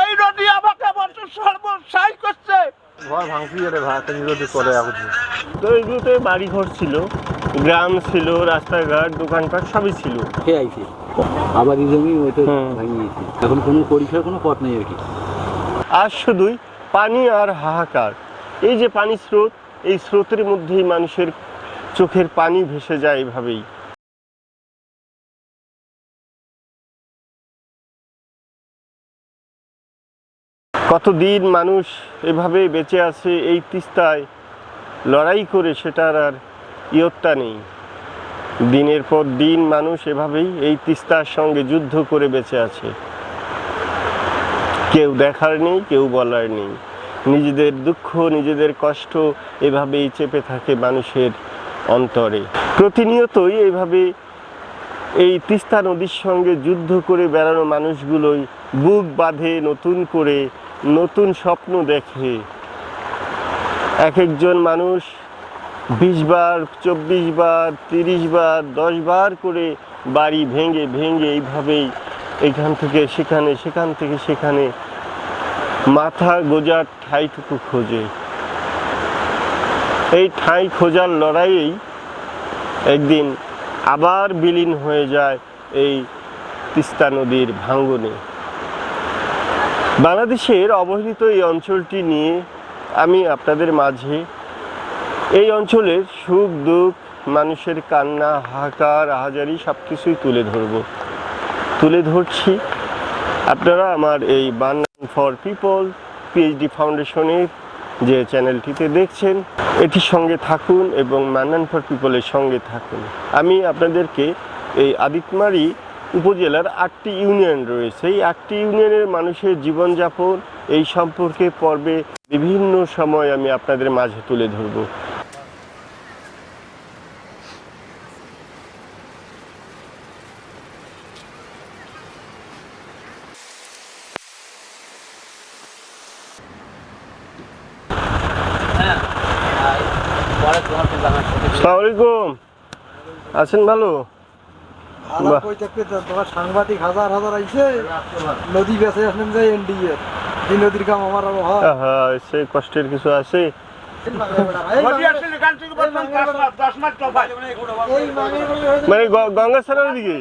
এই নদী আমাকে বছর সর্বসাই করছে। ঘর ভাঙছি রে ভাড়াটা যদি করে এখন তো এগুলোতে বাড়ি ঘর ছিল গ্রাম ছিল রাস্তাঘাট দোকানপাট সবই ছিল। খেয়ে আইছে আবার এই জমি ওইটা ভাঙিয়েছে। এখন কোনো পরীক্ষার কোনো পথ নেই আর কি। আর শুধুই পানি আর হাহাকার। এই যে পানি স্রোত এই স্রোতের মধ্যেই মানুষের চোখের পানি ভেসে যায় এভাবেই। কতদিন মানুষ এভাবে বেঁচে আছে এই তিস্তায়? লড়াই করে সেটার আর ইয়ত্তা নেই। দিনের পর দিন মানুষ এভাবেই এই তিস্তার সঙ্গে যুদ্ধ করে বেঁচে আছে। কেউ দেখার নেই, কেউ বলার নেই। নিজেদের দুঃখ, নিজেদের কষ্ট এভাবেই চেপে থাকে মানুষের অন্তরে। প্রতিনিয়তই এইভাবে এই তিস্তা নদীর সঙ্গে যুদ্ধ করে বেড়ানো মানুষগুলোই বুক বাঁধে নতুন করে নতুন স্বপ্ন দেখে। এক একজন মানুষ বিশ বার, চব্বিশ বার, তিরিশ বার, দশ বার করে বাড়ি ভেঙে ভেঙে এইভাবেই এখান থেকে সেখানে, সেখান থেকে সেখানে মাথা গোজার ঠাইটুকু খোঁজে। এই ঠাঁই খোঁজার লড়াইয়েই একদিন আবার বিলীন হয়ে যায় এই তিস্তা নদীর ভাঙ্গনে। বাংলাদেশের অবহেলিত এই অঞ্চলটি নিয়ে আমি আপনাদের মাঝে, এই অঞ্চলের সুখ, দুঃখ, মানুষের কান্না, হাহাকার আহাজারি সব কিছুই তুলে ধরব। তুলে ধরছি আপনারা আমার এই বান্নান ফর পিপল পিএইচডি ফাউন্ডেশনের যে চ্যানেলটিতে দেখছেন, এটির সঙ্গে থাকুন এবং মান্নান ফর পিপলের সঙ্গে থাকুন। আমি আপনাদেরকে এই আদিতমারি উপজেলার আটটি ইউনিয়ন রয়েছে। এই আটটি ইউনিয়নের মানুষের জীবনযাপন এই সম্পর্কে পর্বে বিভিন্ন সময় আমি আপনাদের মাঝে তুলে ধরব। পরে তোমার তো জানার? সাথে আসসালামু আলাইকুম আছেন ভালো? আলাপ তোমার সাংবাদিক হাজার হাজার আইছে নদী বেঁচে আসলেন যাই এনডিএ এই নদীর কাম আমার আরও হয়। কষ্টের কিছু আছে। মানে গ- গঙ্গাসাগরের দিকে?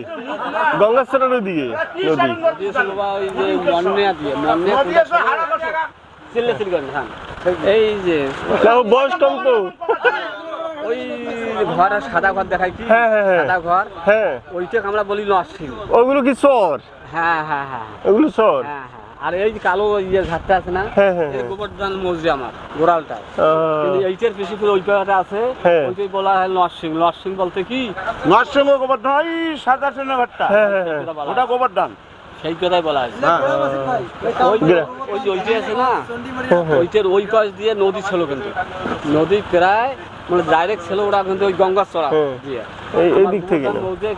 গঙ্গাসাগরের দিকে নদী। হ্যাঁ। এই যে বয়স কম তো। ওই ঘর আর সাদা ঘর দেখাই কি? হ্যাঁ, হ্যাঁ, হ্যাঁ। সাদা ঘর? হ্যাঁ। ওইটাকে আমরা বলি নরসিং ওগুলো কি চর? হ্যাঁ হ্যাঁ হ্যাঁ। ওগুলো চর? হ্যাঁ হ্যাঁ। আর এই কালো ইয়ে ঝাড়টা আছে না? হ্যাঁ। গোবর্ধন মসজিদ আমার গোড়ালটা। এইটার বেশি করে ওই পাড়াটা আছে। ওইটাই বলা হয় নরসিং নরসিং বলতে কি? নরসিংহ গোবর্ধন ওই সাদা সিনে হ্যাঁ ওটা গোবর্ধন। সেই কথাই বলা হয়। ওই ওইটা আছে না। ওইটার ওই পাশ দিয়ে নদী ছিল কিন্তু। নদী প্রায় মানে ডাইরেক্ট ছিল ওরা কিন্তু ওই গঙ্গা চড়া। হ্যাঁ। এই দিক থেকে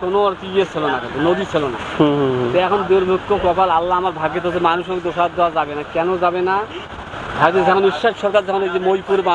কোনো আর কি ইয়ে ছিল না কিন্তু নদী ছিল না। তো এখন দুর্ভিক্ষ কপাল আল্লাহ আমার ভাগ্যে তো মানুষ দোষার দেওয়া যাবে না কেন যাবে না? ভাগ্যে যখন ঈশ্বর সরকার যখন এই যে মইপুর বান